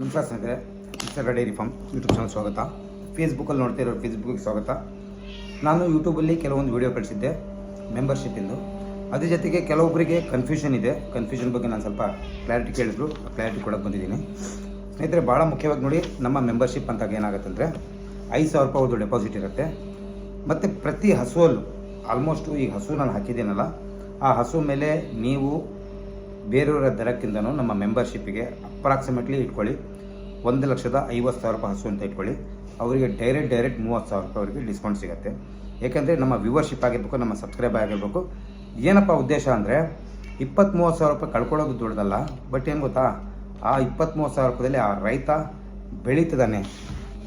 ನಮಸ್ಕಾರ ಸ್ನೇಹಿತರೆ Nisarga dairy farm YouTube channel ಸ್ವಾಗತ. ಫೇಸ್ಬುಕ್ಕಲ್ಲಿ ನೋಡ್ತಾ ಇರೋ ಫೇಸ್ಬುಕ್ಗೆ ಸ್ವಾಗತ. ನಾನು ಯೂಟ್ಯೂಬಲ್ಲಿ ಕೆಲವೊಂದು ವಿಡಿಯೋ ಕಳಿಸಿದ್ದೆ ಮೆಂಬರ್ಶಿಪ್ಪಿಂದು ಅದ್ರ ಜೊತೆಗೆ ಕೆಲವೊಬ್ಬರಿಗೆ ಕನ್ಫ್ಯೂಷನ್ ಇದೆ. ಕನ್ಫ್ಯೂಷನ್ ಬಗ್ಗೆ ನಾನು ಸ್ವಲ್ಪ ಕ್ಲಾರಿಟಿ ಕೇಳಿದ್ರು ಕ್ಲಾರಿಟಿ ಕೊಡೋಕ್ಕೆ ಬಂದಿದ್ದೀನಿ. ಸ್ನೇಹಿತರೆ ಭಾಳ ಮುಖ್ಯವಾಗಿ ನೋಡಿ, ನಮ್ಮ ಮೆಂಬರ್ಶಿಪ್ ಅಂತ ಏನಾಗುತ್ತಂದರೆ ಐದು ಸಾವಿರ ರೂಪಾಯಿ ಅವ್ರದ್ದು ಡೆಪಾಸಿಟ್ ಇರುತ್ತೆ. ಮತ್ತು ಪ್ರತಿ ಹಸುವಲ್ಲೂ ಆಲ್ಮೋಸ್ಟು ಈ ಹಸು ನಾನು ಹಾಕಿದ್ದೀನಲ್ಲ, ಆ ಹಸು ಮೇಲೆ ನೀವು ಬೇರೆಯವರ ದರಕ್ಕಿಂತನೂ ನಮ್ಮ ಮೆಂಬರ್ಶಿಪ್ಪಿಗೆ ಅಪ್ರಾಕ್ಸಿಮೇಟ್ಲಿ ಇಟ್ಕೊಳ್ಳಿ. ಒಂದು ಲಕ್ಷದ ಐವತ್ತು ಸಾವಿರ ರೂಪಾಯಿ ಹಸು ಅಂತ ಇಟ್ಕೊಳ್ಳಿ. ಅವರಿಗೆ ಡೈರೆಕ್ಟ್ ಡೈರೆಕ್ಟ್ ಮೂವತ್ತು ಸಾವಿರ ರೂಪಾಯಿ ಅವರಿಗೆ ಡಿಸ್ಕೌಂಟ್ ಸಿಗುತ್ತೆ. ಏಕೆಂದರೆ ನಮ್ಮ ವ್ಯೂವರ್ಶಿಪ್ ಆಗಿರಬೇಕು, ನಮ್ಮ ಸಬ್ಸ್ಕ್ರೈಬ್ ಆಗಿರಬೇಕು. ಏನಪ್ಪ ಉದ್ದೇಶ ಅಂದರೆ ಇಪ್ಪತ್ತು ಮೂವತ್ತು ಸಾವಿರ ರೂಪಾಯಿ ಕಳ್ಕೊಳ್ಳೋದು ದೊಡ್ಡದಲ್ಲ, ಬಟ್ ಏನು ಗೊತ್ತಾ? ಆ ಇಪ್ಪತ್ತು ಮೂವತ್ತು ಸಾವಿರ ರೂಪಾಯಿದಲ್ಲಿ ಆ ರೈತ ಬೆಳೀತದಾನೆ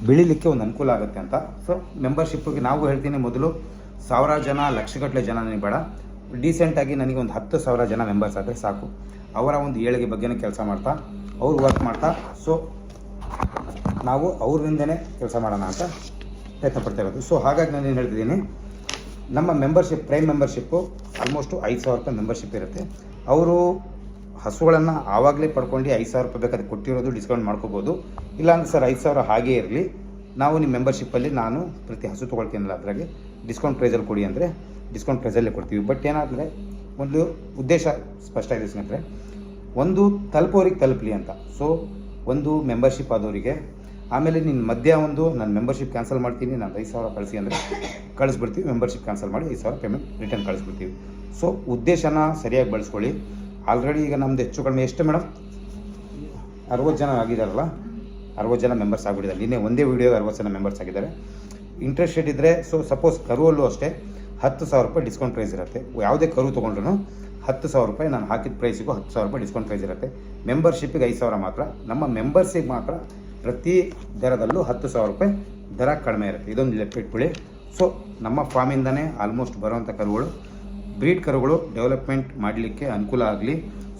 ಬೆಳೀಲಿಕ್ಕೆ ಒಂದು ಅನುಕೂಲ ಆಗುತ್ತೆ ಅಂತ. ಸೊ ಮೆಂಬರ್ಶಿಪ್ಪಿಗೆ ನಾವು ಹೇಳ್ತೀನಿ ಮೊದಲು ಸಾವಿರಾರು ಜನ ಲಕ್ಷಗಟ್ಟಲೆ ಜನ ನನಗೆ ಬೇಡ. ಡೀಸೆಂಟಾಗಿ ನನಗೆ ಒಂದು ಹತ್ತು ಸಾವಿರ ಜನ ಮೆಂಬರ್ಸ್ ಆದರೆ ಸಾಕು. ಅವರ ಒಂದು ಏಳಿಗೆ ಬಗ್ಗೆನೇ ಕೆಲಸ ಮಾಡ್ತಾ, ಅವ್ರು ವರ್ಕ್ ಮಾಡ್ತಾ ಸೊ ನಾವು ಅವ್ರಿಂದನೇ ಕೆಲಸ ಮಾಡೋಣ ಅಂತ ಪ್ರಯತ್ನ ಪಡ್ತಾ ಇರೋದು. ಸೊ ಹಾಗಾಗಿ ನಾನು ಏನು ಹೇಳ್ತಿದ್ದೀನಿ, ನಮ್ಮ ಮೆಂಬರ್ಶಿಪ್ ಪ್ರೈಮ್ ಮೆಂಬರ್ಶಿಪ್ಪು ಆಲ್ಮೋಸ್ಟು ಐದು ಸಾವಿರ ರೂಪಾಯಿ ಮೆಂಬರ್ಶಿಪ್ ಇರುತ್ತೆ. ಅವರು ಹಸುಗಳನ್ನು ಆವಾಗಲೇ ಪಡ್ಕೊಂಡು ಐದು ಸಾವಿರ ರೂಪಾಯಿ ಬೇಕಾದ್ರೆ ಕೊಟ್ಟಿರೋದು ಡಿಸ್ಕೌಂಟ್ ಮಾಡ್ಕೋಬೋದು. ಇಲ್ಲಾಂದ್ರೆ ಸರ್ ಐದು ಸಾವಿರ ಹಾಗೇ ಇರಲಿ. ನಾವು ನಿಮ್ಮ ಮೆಂಬರ್ಶಿಪ್ಪಲ್ಲಿ ನಾನು ಪ್ರತಿ ಹಸು ತೊಗೊಳ್ತೀನಲ್ಲ ಅದರಾಗೆ ಡಿಸ್ಕೌಂಟ್ ಪ್ರೈಸಲ್ಲಿ ಕೊಡಿ ಅಂದರೆ ಡಿಸ್ಕೌಂಟ್ ಪ್ರೈಸಲ್ಲೇ ಕೊಡ್ತೀವಿ. ಬಟ್ ಏನಾದರೆ ಒಂದು ಉದ್ದೇಶ ಸ್ಪಷ್ಟ ಇದೆ ಸ್ನೇಹಿತರೆ. ಒಂದು ತಲುಪೋರಿಗೆ ತಲುಪಲಿ ಅಂತ. ಸೊ ಒಂದು ಮೆಂಬರ್ಶಿಪ್ ಆದವರಿಗೆ ಆಮೇಲೆ ನಿನ್ನ ಮಧ್ಯ ಒಂದು ನಾನು ಮೆಂಬರ್ಶಿಪ್ ಕ್ಯಾನ್ಸಲ್ ಮಾಡ್ತೀನಿ, ನಾನು ಐದು ಸಾವಿರ ಕಳಿಸಿ ಅಂದರೆ ಕಳಿಸ್ಬಿಡ್ತೀವಿ. ಮೆಂಬರ್ಶಿಪ್ ಕ್ಯಾನ್ಸಲ್ ಮಾಡಿ ಐದು ಸಾವಿರ ಪೇಮೆಂಟ್ ರಿಟರ್ನ್ ಕಳಿಸ್ಬಿಡ್ತೀವಿ. ಸೊ ಉದ್ದೇಶನ ಸರಿಯಾಗಿ ಬಳಸ್ಕೊಳ್ಳಿ. ಆಲ್ರೆಡಿ ಈಗ ನಮ್ದು ಹೆಚ್ಚು ಕಡಿಮೆ ಎಷ್ಟು ಮೇಡಮ್ ಅರವತ್ತು ಜನ ಆಗಿದ್ದಾರಲ್ಲ ಅರವತ್ತು ಜನ ಮೆಂಬರ್ಸ್ ಆಗಿಬಿಟ್ಟಿದ್ದಾರೆ. ನಿನ್ನೆ ಒಂದೇ ವೀಡಿಯೋಗೆ ಅರವತ್ತು ಜನ ಮೆಂಬರ್ಸ್ ಆಗಿದ್ದಾರೆ. ಇಂಟ್ರೆಸ್ಟೆಡ್ ಇದ್ದರೆ ಸೊ ಸಪೋಸ್ ಕರುವಲ್ಲೂ ಅಷ್ಟೇ ಹತ್ತು ಸಾವಿರ ರೂಪಾಯಿ ಡಿಸ್ಕೌಂಟ್ ಪ್ರೈಸ್ ಇರುತ್ತೆ. ಯಾವುದೇ ಕರು ತೊಗೊಂಡ್ರು ಹತ್ತು ಸಾವಿರ ರೂಪಾಯಿ ನಾನು ಹಾಕಿದ ಪ್ರೈಸಿಗೂ ಹತ್ತು ಸಾವಿರ ರೂಪಾಯಿ ಡಿಸ್ಕೌಂಟ್ ಪ್ರೈಸ್ ಇರುತ್ತೆ. ಮೆಂಬರ್ಶಿಪ್ಪಿಗೆ ಐದು ಸಾವಿರ ಮಾತ್ರ. ನಮ್ಮ ಮೆಂಬರ್ಸಿಗೆ ಮಾತ್ರ ಪ್ರತಿ ದರದಲ್ಲೂ ಹತ್ತು ಸಾವಿರ ರೂಪಾಯಿ ದರ ಕಡಿಮೆ ಇರುತ್ತೆ. ಇದೊಂದು ಲೆಪ್ಪಿಟ್ಬಿಡಿ ಸೊ ನಮ್ಮ ಫಾರ್ಮಿಂದನೇ ಆಲ್ಮೋಸ್ಟ್ ಬರುವಂಥ ಕರುಗಳು. ಬ್ರೀಡ್ ಕರುಗಳು ಡೆವಲಪ್ಮೆಂಟ್ ಮಾಡಲಿಕ್ಕೆ ಅನುಕೂಲ ಆಗಲಿ.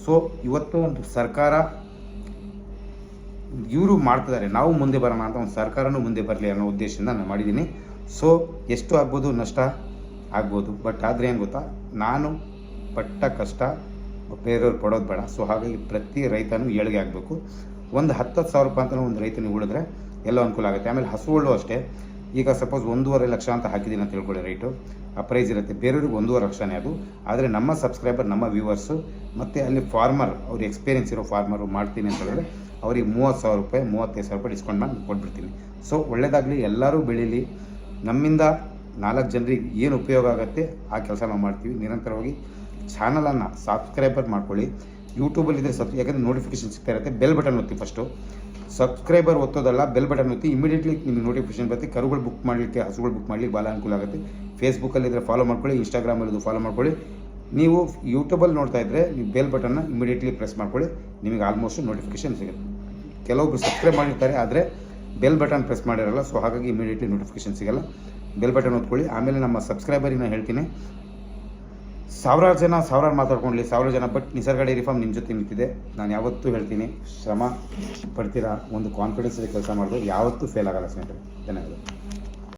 ಸೊ ಇವತ್ತು ಒಂದು ಸರ್ಕಾರ ಇವರು ಮಾಡ್ತಿದ್ದಾರೆ, ನಾವು ಮುಂದೆ ಬರೋಣ ಅಂತ ಒಂದು ಸರ್ಕಾರನೂ ಮುಂದೆ ಬರಲಿ ಅನ್ನೋ ಉದ್ದೇಶದಿಂದ ನಾನು ಮಾಡಿದ್ದೀನಿ. ಸೊ ಎಷ್ಟು ಆಗ್ಬೋದು? ನಷ್ಟ ಆಗ್ಬೋದು. ಬಟ್ ಆದರೆ ಏನು ಗೊತ್ತಾ? ನಾನು ಪಟ್ಟ ಕಷ್ಟ ಬೇರೆಯವ್ರು ಪಡೋದು ಬೇಡ. ಸೊ ಹಾಗಾಗಿ ಪ್ರತಿ ರೈತನೂ ಏಳಿಗೆ ಆಗಬೇಕು. ಒಂದು ಹತ್ತು ಸಾವಿರ ರೂಪಾಯಿ ಅಂತಲೂ ಒಂದು ರೈತನಿಗೆ ಉಳಿದ್ರೆ ಎಲ್ಲ ಅನುಕೂಲ ಆಗುತ್ತೆ. ಆಮೇಲೆ ಹಸುಗಳು ಅಷ್ಟೇ. ಈಗ ಸಪೋಸ್ ಒಂದೂವರೆ ಲಕ್ಷ ಅಂತ ಹಾಕಿದ್ದೀನಿ ಅಂತ ತಿಳ್ಕೊಳ್ಳಿ ರೈಟು ಆ ಪ್ರೈಸ್ ಇರುತ್ತೆ. ಬೇರೆಯವ್ರಿಗೆ ಒಂದೂವರೆ ಲಕ್ಷನೇ ಅದು. ಆದರೆ ನಮ್ಮ ಸಬ್ಸ್ಕ್ರೈಬರ್ ನಮ್ಮ ವ್ಯೂವರ್ಸು ಮತ್ತು ಅಲ್ಲಿ ಫಾರ್ಮರ್ ಅವ್ರಿಗೆ ಎಕ್ಸ್ಪೀರಿಯನ್ಸ್ ಇರೋ ಫಾರ್ಮರು ಮಾಡ್ತೀನಿ ಅಂತ ಹೇಳಿದ್ರೆ ಅವ್ರಿಗೆ ಮೂವತ್ತು ಸಾವಿರ ರೂಪಾಯಿ, ಮೂವತ್ತೈದು ಸಾವಿರ ರೂಪಾಯಿ ಡಿಸ್ಕೌಂಟ್ ಮಾಡಿ ಕೊಟ್ಬಿಡ್ತೀನಿ. ಸೊ ಒಳ್ಳೆಯದಾಗಲಿ ಎಲ್ಲರೂ ಬೆಳೀಲಿ. ನಮ್ಮಿಂದ ನಾಲ್ಕು ಜನರಿಗೆ ಏನು ಉಪಯೋಗ ಆಗುತ್ತೆ, ಆ ಕೆಲಸ ನಾವು ಮಾಡ್ತೀವಿ. ನಿರಂತರವಾಗಿ ಚಾನಲನ್ನು ಸಬ್ಸ್ಕ್ರೈಬರ್ ಮಾಡ್ಕೊಳ್ಳಿ. ಯೂಟ್ಯೂಬಲ್ಲಿ ಇದ್ರೆ ಸಬ್ ಯಾಕಂದರೆ ನೋಟಿಫಿಕೇಶನ್ ಸಿಗ್ತಾ ಇರುತ್ತೆ. ಬೆಲ್ ಬಟನ್ ಒತ್ತಿ ಫಸ್ಟು ಸಬ್ಸ್ಕ್ರೈಬರ್ ಒತ್ತೋದಲ್ಲ ಬೆಲ್ ಬಟನ್ ಒತ್ತಿ ಇಮಿಡಿಯೇಟ್ಲಿ ನಿಮಗೆ ನೋಟಿಫಿಕೇಶನ್ ಬರುತ್ತೆ. ಕರುಗಳು ಬುಕ್ ಮಾಡಲಿಕ್ಕೆ, ಹಸುಗಳು ಬುಕ್ ಮಾಡಲಿಕ್ಕೆ ಭಾಳ ಅನುಕೂಲ ಆಗುತ್ತೆ. ಫೇಸ್ಬುಕ್ಕಲ್ಲಿ ಇದ್ರೆ ಫಾಲೋ ಮಾಡ್ಕೊಳ್ಳಿ ಇನ್ಸ್ಟಾಗ್ರಾಮಲ್ಲಿ ಫಾಲೋ ಮಾಡ್ಕೊಳ್ಳಿ. ನೀವು ಯೂಟ್ಯೂಬಲ್ಲಿ ನೋಡ್ತಾ ಇದ್ದರೆ ನೀವು ಬೆಲ್ ಬಟನ್ನ ಇಮಿಡಿಯೇಟ್ಲಿ ಪ್ರೆಸ್ ಮಾಡ್ಕೊಳ್ಳಿ. ನಿಮಗೆ ಆಲ್ಮೋಸ್ಟ್ ನೋಟಿಫಿಕೇಶನ್ ಸಿಗುತ್ತೆ. ಕೆಲವೊಬ್ರು ಸಬ್ಸ್ಕ್ರೈಬ್ ಮಾಡಿರ್ತಾರೆ, ಆದರೆ ಬೆಲ್ ಬಟನ್ ಪ್ರೆಸ್ ಮಾಡಿರಲ್ಲ ಸೊ ಹಾಗಾಗಿ ಇಮಿಡಿಯೇಟ್ಲಿ ನೋಟಿಫಿಕೇಶನ್ ಸಿಗಲ್ಲ. ಬೆಲ್ ಬಟನ್ ಓದ್ಕೊಳ್ಳಿ ಆಮೇಲೆ ನಮ್ಮ ಸಬ್ಸ್ಕ್ರೈಬರಿಗೆ ನಾನು ಹೇಳ್ತೀನಿ ಸಾವಿರಾರು ಜನ ಸಾವಿರಾರು ಮಾತಾಡ್ಕೊಳ್ಳಿ ಸಾವಿರಾರು ಜನ ಬಟ್ ನಿಸರ್ಗ ಡೈರಿ ಫಾರ್ಮ್ ನಿಮ್ಮ ಜೊತೆ ನಿಂತಿದೆ. ನಾನು ಯಾವತ್ತೂ ಹೇಳ್ತೀನಿ, ಶ್ರಮ ಪಡ್ತೀರಾ, ಒಂದು ಕಾನ್ಫಿಡೆನ್ಸ್ ಕೆಲಸ ಮಾಡಿದ್ರೆ ಯಾವತ್ತೂ ಫೇಲ್ ಆಗಲ್ಲ ಸ್ನೇಹಿತರೆ. ಧನ್ಯವಾದ